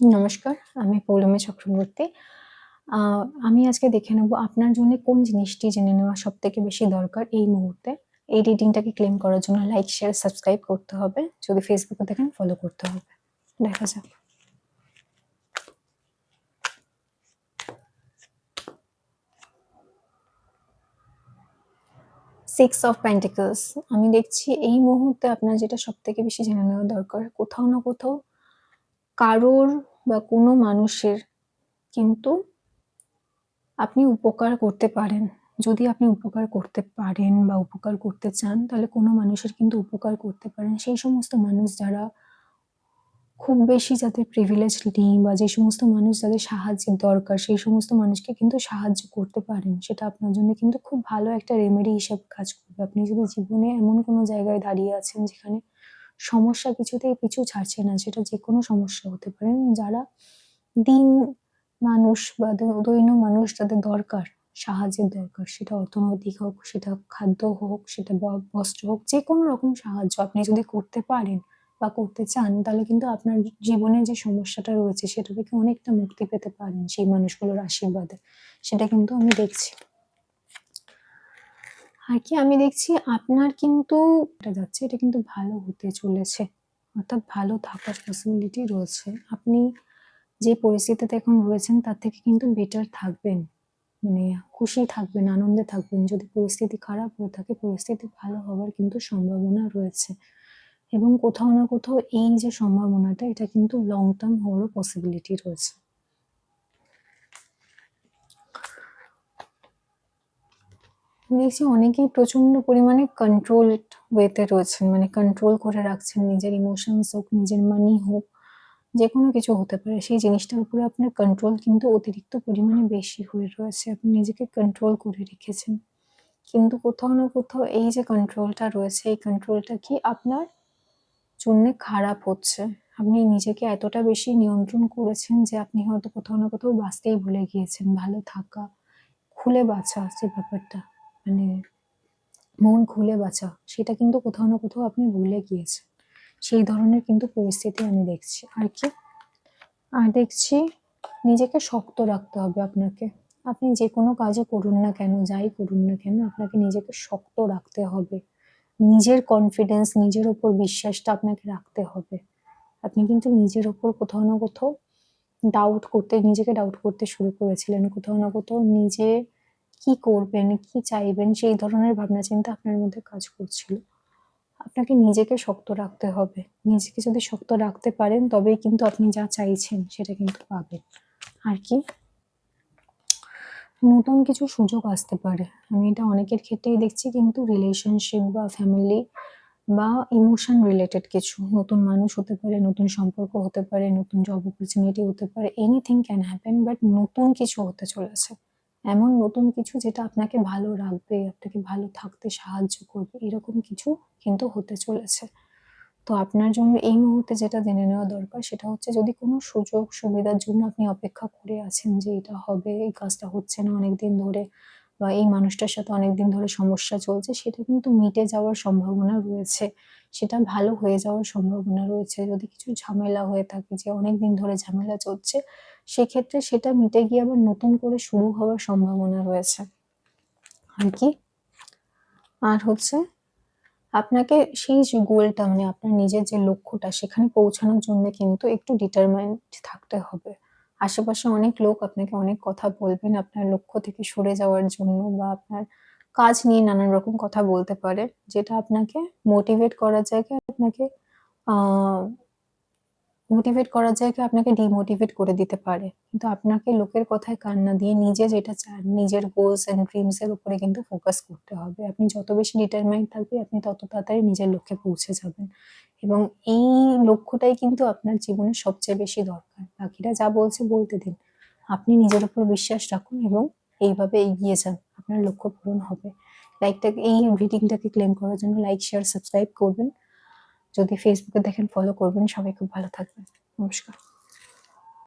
নমস্কার, আমি পৌলমী চক্রবর্তী। আমি আজকে দেখে নেব আপনার জন্য কোন জিনিসটি জেনে নেওয়া সব থেকে বেশি দরকার এই মুহূর্তে। এই রিডিংটাকে ক্লেম করার জন্য লাইক, শেয়ার, সাবস্ক্রাইব করতে হবে। যদি ফেসবুকে দেখেন ফলো করতে হবে। দেখা যাক। সিক্স অফ প্যান্টিকলস আমি দেখছি এই মুহূর্তে আপনার যেটা সবথেকে বেশি জেনে নেওয়া দরকার কোথাও না কোথাও কারোর বা কোনো মানুষের কিন্তু আপনি উপকার করতে পারেন। যদি আপনি উপকার করতে পারেন বা উপকার করতে চান, তাহলে কোনো মানুষের কিন্তু উপকার করতে পারেন। সেই সমস্ত মানুষ যারা খুব বেশি যাদের প্রিভিলেজ নেই বা যে সমস্ত মানুষ যাদের সাহায্যের দরকার, সেই সমস্ত মানুষকে কিন্তু সাহায্য করতে পারেন। সেটা আপনার জন্য কিন্তু খুব ভালো একটা রেমেডি হিসেবে কাজ করবে। আপনি যদি জীবনে এমন কোনো জায়গায় দাঁড়িয়ে আছেন যেখানে সমস্যা কিছুতেই পিছু ছাড়ছে না, সেটা যে কোনো সমস্যা হতে পারে। যারা দিন মানুষ বা দৈন্য মানুষ তাদের দরকার, সাহায্যের দরকার সেটা অর্থনৈতিক হোক, সেটা খাদ্য হোক, সেটা বস্ত্র হোক, যে কোনো রকম সাহায্য আপনি যদি করতে পারেন বা করতে চান তাহলে কিন্তু আপনার জীবনে যে সমস্যাটা রয়েছে সেটা থেকে অনেকটা মুক্তি পেতে পারেন সেই মানুষগুলোর আশীর্বাদে। সেটা কিন্তু আমি দেখছি। আর কি আমি দেখছি আপনার কিন্তু এটা যাচ্ছে এটা কিন্তু ভালো হতে চলেছে। অর্থাৎ ভালো থাকার পসিবিলিটি রয়েছে। আপনি যে পরিস্থিতিতে এখন রয়েছেন তার থেকে কিন্তু বেটার থাকবেন। মানে খুশি থাকবেন, আনন্দে থাকবেন। যদি পরিস্থিতি খারাপ হয়ে থাকে পরিস্থিতি ভালো হওয়ার কিন্তু সম্ভাবনা রয়েছে। এবং কোথাও না কোথাও এই যে সম্ভাবনাটা এটা কিন্তু লং টার্ম হওয়ারও পসিবিলিটি রয়েছে। দেখছি অনেকেই প্রচণ্ড পরিমাণে কন্ট্রোলড ওয়েতে রয়েছেন। মানে কন্ট্রোল করে রাখছেন নিজের ইমোশনস হোক, নিজের মানি হোক, যে কোনো কিছু হতে পারে। সেই জিনিসটার উপরে আপনার কন্ট্রোল কিন্তু অতিরিক্ত পরিমাণে বেশি হয়ে রয়েছে। আপনি নিজেকে কন্ট্রোল করে রেখেছেন। কিন্তু কোথাও না কোথাও এই যে কন্ট্রোলটা রয়েছে এই কন্ট্রোলটা কি আপনার জন্যে খারাপ হচ্ছে। আপনি নিজেকে এতটা বেশি নিয়ন্ত্রণ করেছেন যে আপনি হয়তো কোথাও না কোথাও বাঁচতেই ভুলে গিয়েছেন। ভালো থাকা, খুলে বাঁচা যে ব্যাপারটা মানে মন খুলে বাঁচা সেটা কিন্তু কোথাও না কোথাও আপনি ভুলে গিয়েছেন। সেই ধরনের কিন্তু পরিস্থিতি আমি দেখছি। আর কি? আর দেখছি নিজেকে শক্ত রাখতে হবে আপনাকে। আপনি যে কোনো কাজে করুন না কেন, যাই করুন না কেন আপনাকে নিজেকে শক্ত রাখতে হবে। নিজের কনফিডেন্স, নিজের ওপর বিশ্বাসটা আপনাকে রাখতে হবে। আপনি কিন্তু নিজের ওপর কোথাও না কোথাও ডাউট করতে নিজেকে ডাউট করতে শুরু করেছিলেন। কোথাও না কোথাও নিজে কি করবেন, কি চাইবেন সেই ধরনের ভাবনা-চিন্তা আপনার মধ্যে কাজ করছিল। আপনাকে নিজেকে শক্ত রাখতে হবে। নিজেকে যদি শক্ত রাখতে পারেন তবেই কিন্তু আপনি যা চাইছেন সেটা কিন্তু পাবেন। আর কি? নতুন কিছু সুযোগ আসতে পারে। আমি এটা অনেকের ক্ষেত্রেই দেখছি কিন্তু রিলেশনশিপ বা ফ্যামিলি বা ইমোশন রিলেটেড কিছু। নতুন মানুষ হতে পারে, নতুন সম্পর্ক হতে পারে, নতুন জব অপরচুনিটি হতে পারে। এনিথিং ক্যান হ্যাপেন বাট নতুন কিছু হতে চলেছে। এমন নতুন কিছু যেটা আপনাকে ভালো রাখবে, আপনাকে ভালো থাকতে সাহায্য করবে এরকম কিছু কিন্তু হতে চলেছে। তো আপনার জন্য এই মুহূর্তে যেটা জেনে নেওয়া দরকার সেটা হচ্ছে যদি কোনো সুযোগ সুবিধার জন্য আপনি অপেক্ষা করে আছেন যে এটা হবে, এই কাজটা হচ্ছে না অনেকদিন ধরে বা এই মানুষটার সাথে অনেকদিন ধরে সমস্যা চলছে, সেটা কিন্তু মিটে যাওয়ার সম্ভাবনা রয়েছে। সেটা ভালো হয়ে যাওয়ার সম্ভাবনা রয়েছে। যদি কিছু ঝামেলা হয়ে থাকে যে অনেকদিন ধরে ঝামেলা চলছে, সেক্ষেত্রে সেটা মিটে গিয়ে আবার নতুন করে শুরু হওয়ার সম্ভাবনা রয়েছে। আর কি? আর হচ্ছে, আপনাকে সেই যে গোলটা মানে আপনার নিজের যে লক্ষ্যটা, সেখানে পৌঁছানোর জন্য কিন্তু একটু ডিটারমাইন্ড থাকতে হবে। আশেপাশে অনেক লোক আপনাকে অনেক কথা বলবেন আপনার লক্ষ্য থেকে সরে যাওয়ার জন্য বা আপনার কাজ নিয়ে নানান রকম কথা বলতে পারে। যেটা আপনাকে মোটিভেট করার জায়গায় আপনাকে মোটিভেট করার জায়গায় আপনাকে ডিমোটিভেট করে দিতে পারে। কিন্তু আপনাকে লোকের কথায় কান না দিয়ে নিজে যেটা চান, নিজের গোলস অ্যান্ড ড্রিমস এর উপরে কিন্তু ফোকাস করতে হবে। আপনি যত বেশি ডিটারমাইন্ড থাকবেন আপনি তত তাড়াতাড়ি নিজের লক্ষ্যে পৌঁছে যাবেন। এবং এই লক্ষ্যটাই কিন্তু আপনার জীবনে সবচেয়ে বেশি দরকার। বাকিরা যা বলছে বলতে দিন। আপনি নিজের উপর বিশ্বাস রাখুন এবং এইভাবে এগিয়ে যান। আপনার লক্ষ্য পূরণ হবে। লাইকটাকে এই রিডিংটাকে ক্লেম করার জন্য লাইক, শেয়ার, সাবস্ক্রাইব করবেন। যদি ফেসবুকে দেখেন ফলো করবেন। সবাই খুব ভালো থাকবেন। নমস্কার।